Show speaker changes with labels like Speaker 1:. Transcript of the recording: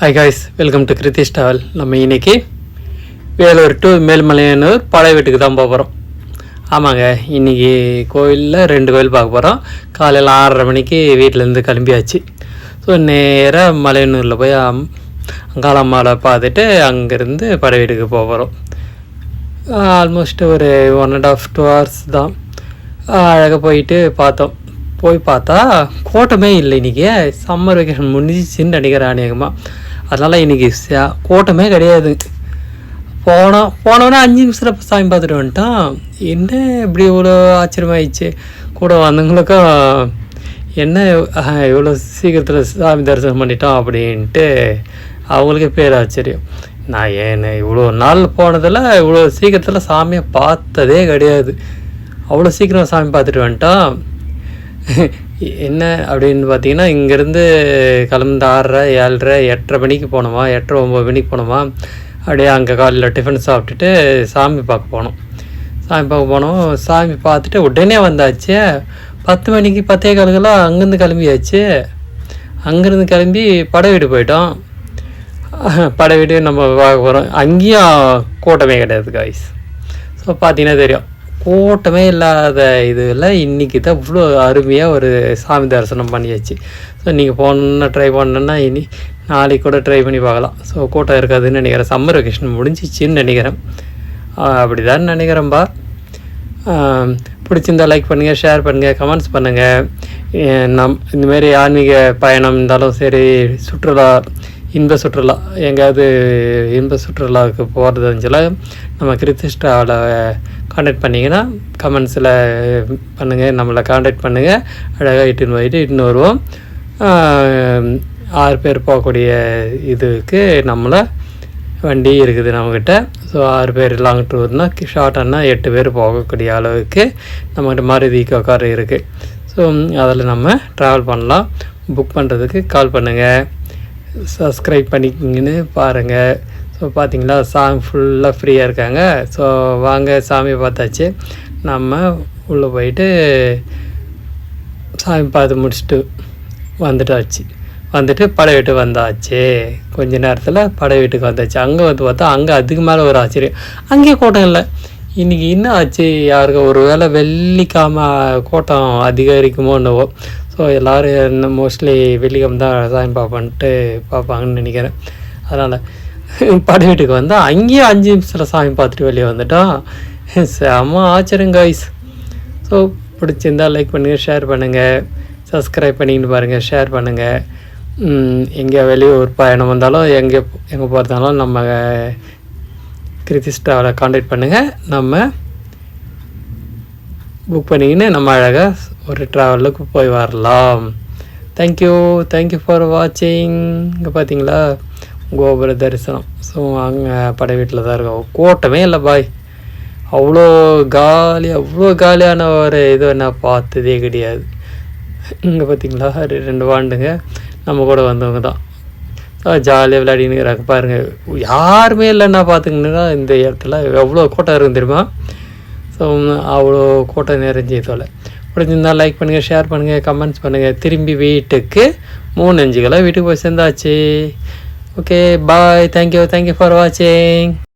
Speaker 1: Hi guys welcome to Kiruthish travel நம்ம இன்றைக்கி Vellore to Melmalayanur பழைய வீட்டுக்கு தான் போக போகிறோம் ஆமாங்க இன்னைக்கு கோயிலில் ரெண்டு கோயில் பார்க்க போகிறோம் காலையில் ஆறரை மணிக்கு வீட்டிலேருந்து கிளம்பியாச்சு. ஸோ நேராக மலையனூரில் போய் அங்காளம்மாவை பார்த்துட்டு அங்கேருந்து பழைய வீட்டுக்கு போக போகிறோம் ஆல்மோஸ்ட் ஒரு one and half two hours தான். அழகாக போயிட்டு பார்த்தோம். போய் பார்த்தா கோட்டமே இல்லை இன்றைக்கி சம்மர் வெக்கேஷன் முடிஞ்சிச்சின்னு நினைக்கிறேன் அநேகமாக அதனால் இன்றைக்கி கூட்டமே கிடையாது. போனோம் போனோன்னே அஞ்சு நிமிஷத்தில் சாமி பார்த்துட்டு வந்துட்டோம் என்ன இப்படி இவ்வளோ ஆச்சரியமாயிடுச்சு. கூட வந்தவங்களுக்கும் என்ன இவ்வளோ சீக்கிரத்தில் சாமி தரிசனம் பண்ணிட்டோம் அப்படின்ட்டு அவங்களுக்கே பேர் ஆச்சரியம் நான் ஏன் இவ்வளோ நாள் போனதில் இவ்வளோ சீக்கிரத்தில் சாமியை பார்த்ததே கிடையாது. அவ்வளோ சீக்கிரம் சாமி பார்த்துட்டு வந்துட்டோம் என்ன அப்படின்னு பார்த்தீங்கன்னா இங்கேருந்து கிளம்புந்த ஆறரை ஏழரை எட்டரை மணிக்கு போனோமா எட்டரை ஒம்பது மணிக்கு போனோமா அப்படியே அங்கே காலையில் டிஃபன் சாப்பிட்டுட்டு சாமி பார்க்க போனோம். சாமி பார்க்க போனோம். சாமி பார்த்துட்டு உடனே வந்தாச்சு. பத்து மணிக்கு பத்தே காலுக்கெல்லாம் அங்கேருந்து கிளம்பியாச்சு. அங்கேருந்து கிளம்பி படை வீடு போயிட்டோம். படை வீடு நம்ம பார்க்க போகிறோம் அங்கேயும் கூட்டமே கிடையாது காய்ஸ் ஸோ பார்த்தீங்கன்னா தெரியும். கூட்டமே இல்லாத இதில் இன்றைக்கி தான் இவ்வளோ அருமையாக ஒரு சாமி தரிசனம் பண்ணியாச்சு. ஸோ நீங்கள் போகணுன்னா ட்ரை பண்ணணுன்னா இனி நாளைக்கு கூட ட்ரை பண்ணி பார்க்கலாம். ஸோ கூட்டம் இருக்காதுன்னு நினைக்கிறேன். சம்மர் வெக்கேஷன் முடிஞ்சிச்சின்னு நினைக்கிறேன். அப்படி தான் நினைக்கிறேன்பா பிடிச்சிருந்தால் பிடிச்சிருந்தா லைக் பண்ணுங்கள் ஷேர் பண்ணுங்கள் கமெண்ட்ஸ் பண்ணுங்கள் நம் இந்தமாரி ஆன்மீக பயணம் இருந்தாலும் சரி சுற்றுலா இன்ப சுற்றுலா. எங்கேயாவது இன்ப சுற்றுலாவுக்கு போகிறது இருந்துச்சுல நம்ம கிருத்திஷ்டாவில் காண்டாக்ட் பண்ணிங்கன்னா கமெண்ட்ஸில் பண்ணுங்கள் நம்மளை காண்டாக்ட் பண்ணுங்கள் அழகாக இட்டுன்னு போயிட்டு இட்டுன்னு வருவோம். ஆறு பேர் போகக்கூடிய இதுக்கு நம்மளை வண்டி இருக்குது நம்மக்கிட்ட ஸோ ஆறு பேர் லாங் டூர்னால் ஷார்ட்டானா எட்டு பேர் போகக்கூடிய அளவுக்கு நம்மகிட்ட மாருதி கார் இருக்குது ஸோ அதில் நம்ம ட்ராவல் பண்ணலாம். புக் பண்ணுறதுக்கு கால் பண்ணுங்கள் சப்ஸ்கிரைப் பண்ணிக்கிங்கன்னு பாருங்கள் ஸோ பார்த்தீங்களா சாமி ஃபுல்லாக ஃப்ரீயாக இருக்காங்க. ஸோ வாங்க சாமியை பார்த்தாச்சு. நம்ம உள்ளே போயிட்டு சாமி பார்த்து முடிச்சுட்டு வந்துட்டாச்சு. வந்துட்டு படை வீட்டு வந்தாச்சு. கொஞ்ச நேரத்தில் படை வீட்டுக்கு வந்தாச்சு. அங்கே வந்து பார்த்தா அங்கே அதுக்கு மேலே ஒரு ஆச்சரியம். அங்கேயே கூட்டம் இல்லை. இன்றைக்கி என்ன ஆச்சு? யாருக்கு ஒரு வேளை வெள்ளிக்காம கூட்டம் அதிகரிக்குமோ என்னவோ. ஸோ எல்லோரும் மோஸ்ட்லி வெள்ளிக்கிழமை தான் சாமி பார்ப்பான்ட்டு பார்ப்பாங்கன்னு நினைக்கிறேன். அதனால் படை வீட்டுக்கு வந்தால் அங்கேயும் அஞ்சு நிமிஷத்தில் சாமி பார்த்துட்டு வெளியே வந்துட்டோம். செம்ம ஆச்சரியம் கைஸ் ஸோ பிடிச்சிருந்தா லைக் பண்ணுங்கள் ஷேர் பண்ணுங்கள் சப்ஸ்கிரைப் பண்ணிக்கிட்டு பாருங்கள் ஷேர் பண்ணுங்கள் எங்கே வெளியே ஒரு பயணம் வந்தாலும் எங்கே எங்கே போகிறதாலும் நம்ம கிரிதிஸ்டாவில் காண்டாக்ட் பண்ணுங்கள் நம்ம புக் பண்ணிக்கின்னு நம்ம அழகாக ஒரு ட்ராவலுக்கு போய் வரலாம். தேங்க்யூ தேங்க்யூ ஃபார் வாட்சிங் இங்கே பார்த்தீங்களா கோபுர தரிசனம். ஸோ அங்கே படை வீட்டில் தான் இருக்கோம். கூட்டமே இல்லை பாய். அவ்வளோ காலி அவ்வளோ காலியான ஒரு இது நான் பார்த்ததே கிடையாது. இங்கே பார்த்தீங்களா ரெண்டு வாண்டுங்க. நம்ம கூட வந்தவங்க தான். ஜாலியாக விளையாடினுக்கிறாங்க பாருங்கள் யாருமே இல்லைன்னா பார்த்துங்கன்னா இந்த இடத்துல எவ்வளோ கூட்டம் இருக்கும் தெரியுமா? ஸோ அவ்வளோ கூட்டம் நிறைஞ்சு தொலை. பிடிச்சிருந்தா லைக் பண்ணுங்கள் ஷேர் பண்ணுங்கள் கமெண்ட்ஸ் பண்ணுங்கள் திரும்பி வீட்டுக்கு மூணு அஞ்சுக்கெல்லாம் வீட்டுக்கு போய் சேர்ந்தாச்சு. Okay bye thank you thank you for வாட்சிங்